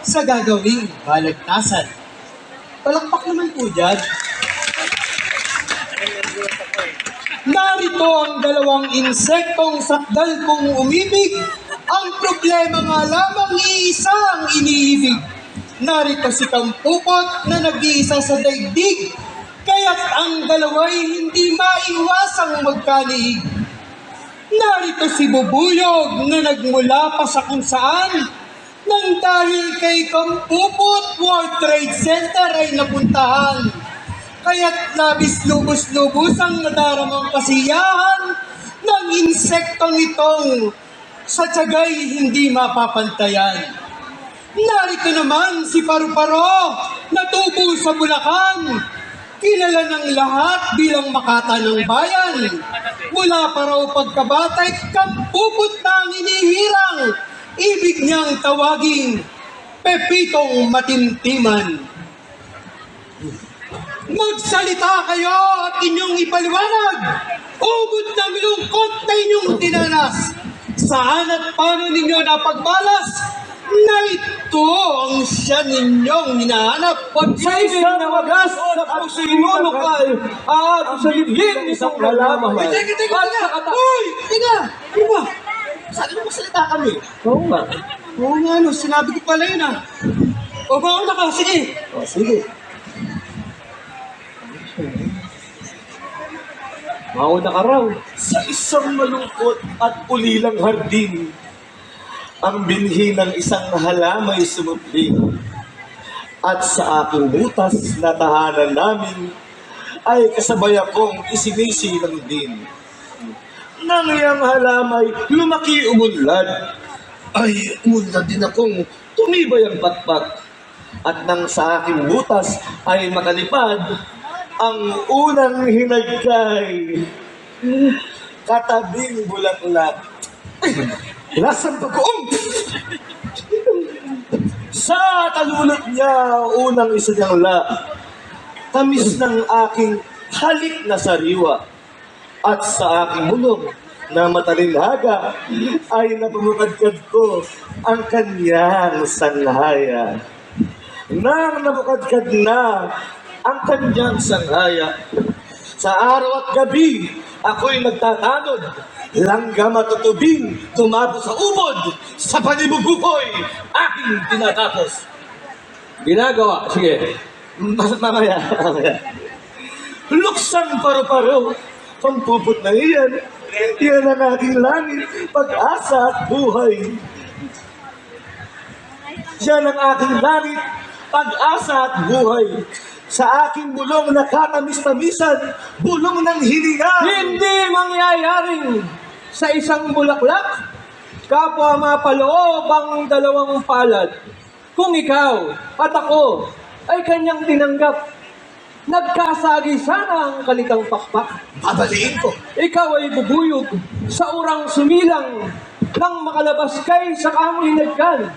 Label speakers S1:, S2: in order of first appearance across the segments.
S1: sa gagawing balagtasan. Palakpak naman po dyan. Narito ang dalawang insektong sakdal kong umibig. Ang problema nga lamang iisa ang iniibig. Narito si Kampupot na nag-iisa sa daigdig. Kaya't ang dalawa'y hindi maiwasang magkaliig. Narito si Bubuyog na nagmula pa sa kung saan nang dahil kay Kampupot World Trade Center ay napuntahan. Kaya't labis lubos-lubos ang nadaramang kasiyahan ng insektong itong sa tiyagay hindi mapapantayan. Narito naman si Paru-Paro na tubo sa Bulacan. Kilala ng lahat bilang makata ng bayan. Mula pa raw pagkabatay, kampupot na ang inihirang. Ibig niyang tawaging Pepitong Matintiman. Magsalita kayo at inyong ipaliwanag. Ubod na milungkot na inyong tinanas. Saan at paano ninyo napagbalas na ito ang siya ninyong hinahanap?
S2: Pagsaibig na wagas sa pagsinunukal at sa libing isang kalamang.
S1: Uy, teka, teka,
S2: At
S1: teka!
S2: sa
S1: Uy, teka! Ano Saan mo magsalita kami?
S2: Oo nga.
S1: Oo nga, ano, sinabi ko pala yun ah. O ba na ka? Sige.
S2: O, sige. Mauna ka raw.
S3: Sa isang malungkot at ulilang hardin, ang binhi ng isang halamay sumupling. At sa aking butas na tahanan namin, ay kasabay akong isinisilang din. Nang iyang halamay lumaki umunlad, ay umunlad din akong tumibay ang patpat. At nang sa aking butas ay makalipad, ang unang hinagkay katabing bulaklak. Lasang pagkuong! Sa talulot niya, unang isinangla, tamis ng aking halik na sariwa. At sa aking mulong na matalinhaga, ay napamukadkad ko ang kanyang sanghaya. Nang napukadkad na ang kanyang sanghaya, sa araw at gabi, ako'y nagtatanod. Langga matutubing, tumabo sa ubod, sa panibubukoy, aking tinatapos.
S2: Ginagawa. Sige.
S3: Ma- mamaya, mamaya. Luksang paro-paro, pampupot na iyan. Iyan ang aking langit, pag-asa at buhay. Yan ang aking langit, pag-asa at buhay. Sa aking bulong na katamis-tamisan, bulong ng hininga.
S2: Hindi mangyayaring sa isang bulaklak, kapwa mapaloob ang dalawang palad. Kung ikaw at ako ay kanyang tinanggap, nagkasagi sana ang kalitang pakpak.
S3: Babaliin ko.
S2: Ikaw ay bubuyog sa urang sumilang nang makalabas kay sa kamoy nagkan.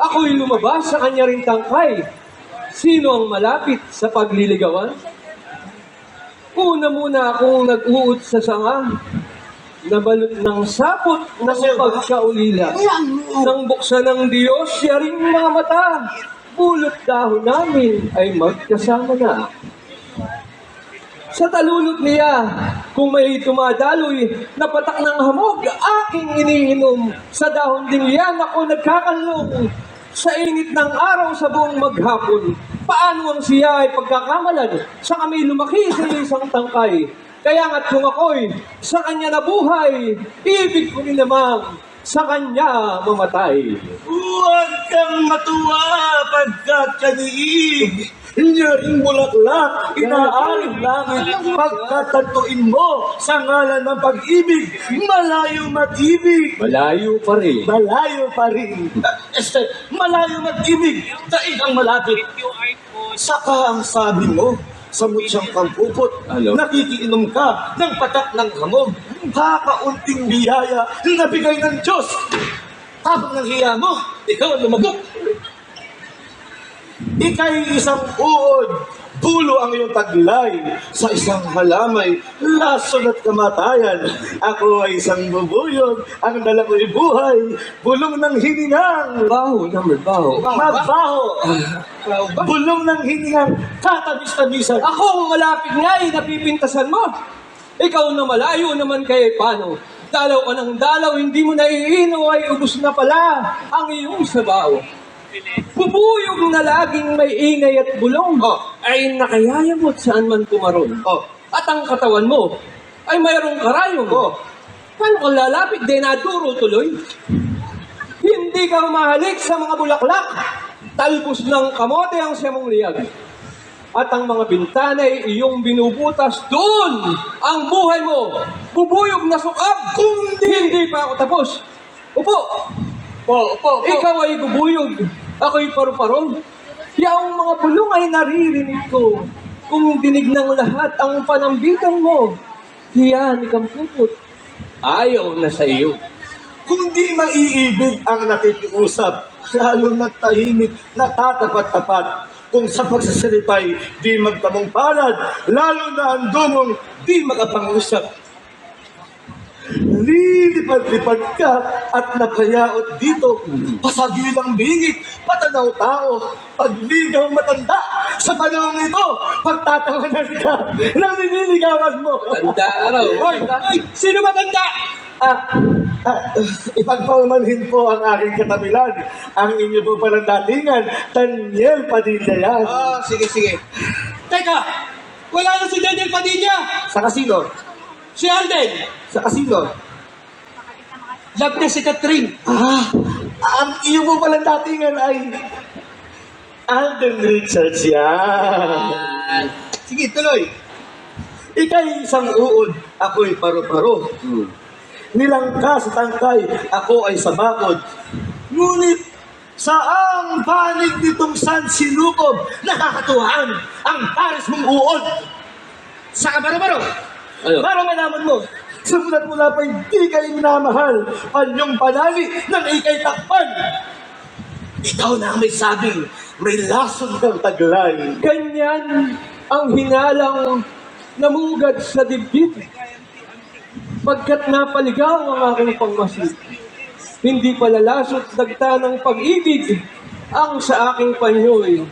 S2: Ako'y lumabas sa kanya rin tangkay. Sino ang malapit sa pagliligawan? Una muna akong nag-uot sa sanga. Nabalot ng sapot ng pagkaulila. Nang buksan ng Diyos, siya rin mga mata. Bulot dahon namin ay magkasama na. Sa talulot niya, kung may tumadaloy na patak ng hamog, aking iniinom. Sa dahon din yan ako nagkakalong. Sa init ng araw sa buong maghapon, paano ang siya ay pagkakamalan sa kami lumaki sa isang tangkay. Kaya nga't kung ako'y sa kanya nabuhay, ibig ko rin namang sa kanya mamatay.
S3: Huwag kang matuwa pagkat kaniig. Nyaring bulaklak, inaaring langit, pagkatantuin mo sa ngalan ng pag-ibig, malayo mag-ibig.
S2: Malayo pa rin.
S3: Malayo pa rin. Este, malayo mag-ibig, daig ang malapit. Saka ang sabi mo, sa mutyang kampupot, nakikiinom ka ng patak ng hamog, kakaunting biyaya na bigay ng Diyos. Habang ng hiya mo, ikaw ang lumagot. Ika'y isang uod, Pulo ang iyong taglay sa isang halamay, lason at kamatayan. Ako ay isang bubuyog, ang dala ko'y buhay, bulong ng hiningang.
S2: Baho naman, baho.
S3: Mabaho, bulong ng hiningang, tatabis-tabisan.
S2: Ako malapit nga eh, napipintasan mo. Ikaw na malayo naman kay paano? Dalaw ka ng dalaw, hindi mo naiino ay ubus na pala ang iyong sabaw. Bubuyog na laging may ingay at bulong
S3: Oh.
S2: ay nakayayamot saan man kumaroon.
S3: Oh,
S2: At ang katawan mo ay mayroong karayong.
S3: Oh.
S2: Paano kang lalapit? Di naduro tuloy. Hindi ka humahalik sa mga bulaklak. Talbos ng kamote ang siyamong liyag. At ang mga bintana ay iyong binubutas doon ang buhay mo. Bubuyog na sukab. Hindi pa ako tapos. Upo.
S1: Po, po, po.
S2: Ikaw ay bubuyog. Ako'y paru-paro. Yaong mga bulong ay naririnig ko. Kung dinig ng lahat ang panambitan mo, hiyan ikang pupot. Ayaw na sa iyo.
S3: Kung di maiibig ang nakikiusap, lalo nagtahimik, natatapat-tapat. Kung sa pagsasalipay, di magtamong palad, lalo na ang dumong di makapangusap. Lilipad-lipad ka at napayaot dito. Pasagilang bingit, patanaw tao. Pagligaw matanda, sa panahon ito, pagtatawanan ka ng niniligawan mo.
S2: Tanda araw.
S3: Hoy,
S2: Ay, sino matanda?
S3: Ah, ah, ipagpaumanhin po ang aking katabilan. Ang inyo po palang datingan, Daniel Padilla yan.
S1: Ah, sige, sige. Teka, wala na si Daniel Padilla.
S3: Sa kasino?
S1: Si Alden.
S3: Sa kasino?
S1: Love na si Catherine.
S3: Ah, ang iyo po palang datingan ay Alden Richards yan.
S1: Sige, tuloy.
S3: Ika'y isang uod, ako'y paro-paro. Nilangka sa tangkay, ako ay sa bakod. Ngunit saang panig nitong San Sinukob, nakakatuhan ang pares mong uod. Sa kabaro-baro,
S2: Ano?
S3: para malaman mo, Samulat mula pa hindi kayo minamahal, panyong panali ng ikay takpan. Ikaw na ang may sabing, may lason ng taglay.
S2: Ganyan ang hinalang namugad sa dibdib. Pagkat napaligaw ang aking pangmasid, hindi palalasot dagta ng pag-ibig ang sa aking panyoy,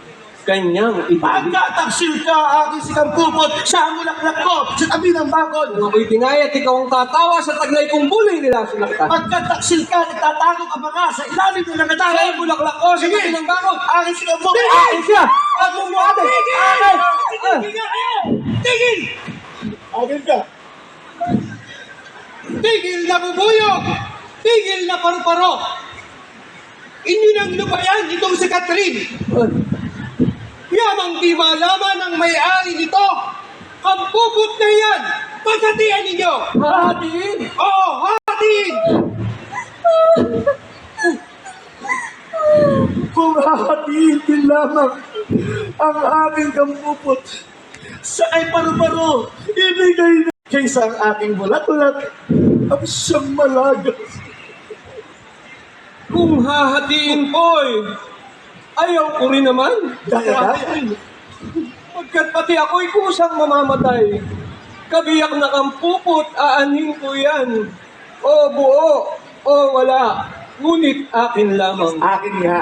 S2: kanyang ibig.
S3: Pagkataksil ka, aking sikang pupot, sa mulaklak ko, sa tabi ng bakod.
S2: Kung ako'y dinayat, ikaw ang tatawa sa taglay kong buloy nila sinaktan.
S3: Pagkataksil ka, nagtatago ka ba nga sa ilalim ng
S2: Siya
S3: nagatago?
S2: ay bulaklak ko sa tabi ng bakod.
S3: Aking sikang pupot.
S2: Tigil siya! At mo ate! Ate! Ah!
S1: Tigil!
S3: Akin ka.
S1: Tigil na bubuyog! Tigil na paru-paro! Hindi nang lupayan itong si Catherine.
S2: Ah!
S1: Yamang di malaman ang may-ari nito. Ang pupot na yan, paghatian ninyo.
S2: Hahatiin!
S1: Oo, hatiin!
S3: Kung hahatiin din lamang ang aking kampupot sa ay paru-paro, ibigay na kaysa ang aking bulat-bulat ang siyang malaga.
S2: Kung hahatiin ko'y ayaw ko rin naman.
S3: Daya
S2: Pagkat pati ako'y kusang mamamatay. Kabiyak na kang pupot, aanhin ko yan. O buo, o wala. Ngunit akin lamang.
S3: Akin nga.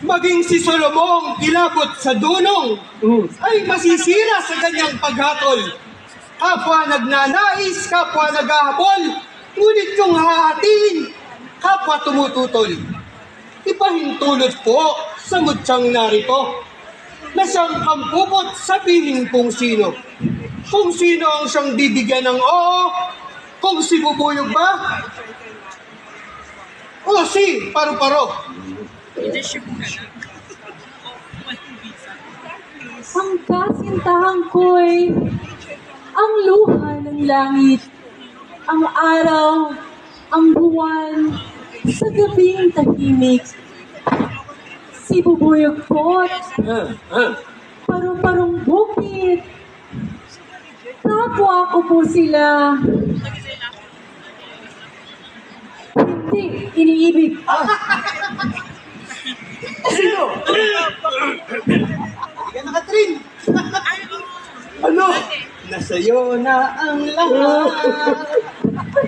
S1: Maging si Solomong kilabot sa dunong
S2: Mm.
S1: ay masisira sa ganyang paghatol. Kapwa nagnanais, kapwa naghahabol, ngunit kung hahatiin, kapwa tumututol. Ipahintulot po sa mutsyang narito na siyang kampupot sa piling kung sino. Kung sino ang siyang bibigyan ng oo, kung si bubuyog ba, o si paru-paro.
S4: Ang kasintahan ko'y ang luha ng langit, ang araw, ang buwan, sa gabing tahimik. Si bubuyog pot, paru-parong bukit. Kapwa ko po sila. Hindi iniibig.
S3: Sino?
S1: Ka nakatrin.
S3: Ano?
S1: Nasa'yo na ang lahat.